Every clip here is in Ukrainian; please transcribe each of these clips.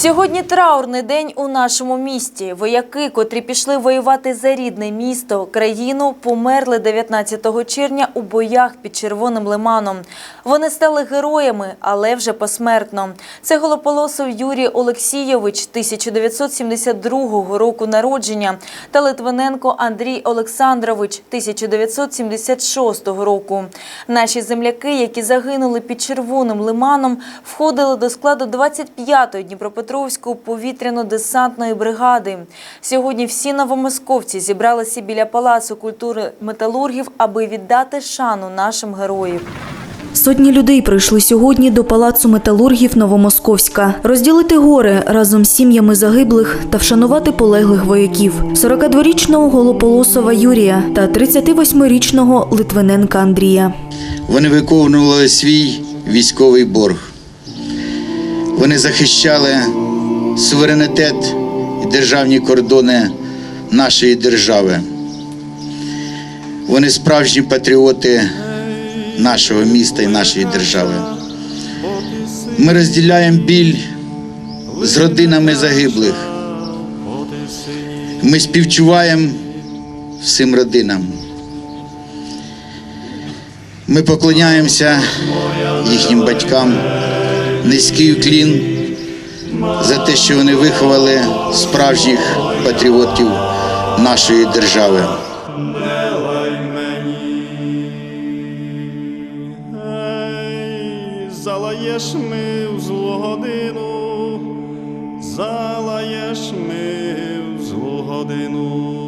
Сьогодні траурний день у нашому місті. Вояки, котрі пішли воювати за рідне місто, країну, померли 19 червня у боях під Червоним лиманом. Вони стали героями, але вже посмертно. Це Голополосов Юрій Олексійович, 1972 року народження, та Литвиненко Андрій Олександрович, 1976 року. Наші земляки, які загинули під Червоним лиманом, входили до складу 25-ї Дніпропетровської повітряно-десантної бригади. Сьогодні всі новомосковці зібралися біля Палацу культури металургів, аби віддати шану нашим героям. Сотні людей прийшли сьогодні до палацу металургів Новомосковська, розділити гори разом з сім'ями загиблих та вшанувати полеглих вояків: 42-річного Голополосова Юрія та 38-річного Литвиненка Андрія. Вони виконували свій військовий борг. Вони захищали суверенітет і державні кордони нашої держави. Вони справжні патріоти нашого міста і нашої держави. Ми розділяємо біль з родинами загиблих. Ми співчуваємо всім родинам. Ми поклоняємося їхнім батькам, низький уклін за те, що вони виховали справжніх патріотів нашої держави. Залаєш ми в злу годину, залаєш ми в злу годину.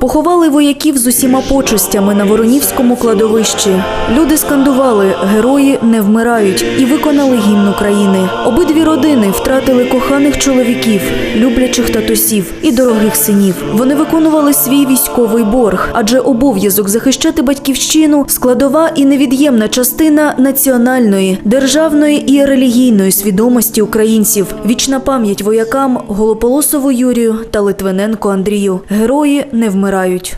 Поховали вояків з усіма почестями на Воронівському кладовищі. Люди скандували Герої не вмирають і виконали гімн України. Обидві родини втратили коханих чоловіків, люблячих татусів і дорогих синів. Вони виконували свій військовий борг, адже обов'язок захищати батьківщину складова і невід'ємна частина національної, державної і релігійної свідомості українців. Вічна пам'ять воякам Голополосову Юрію та Литвиненко Андрію. Герої не вмирають помирають.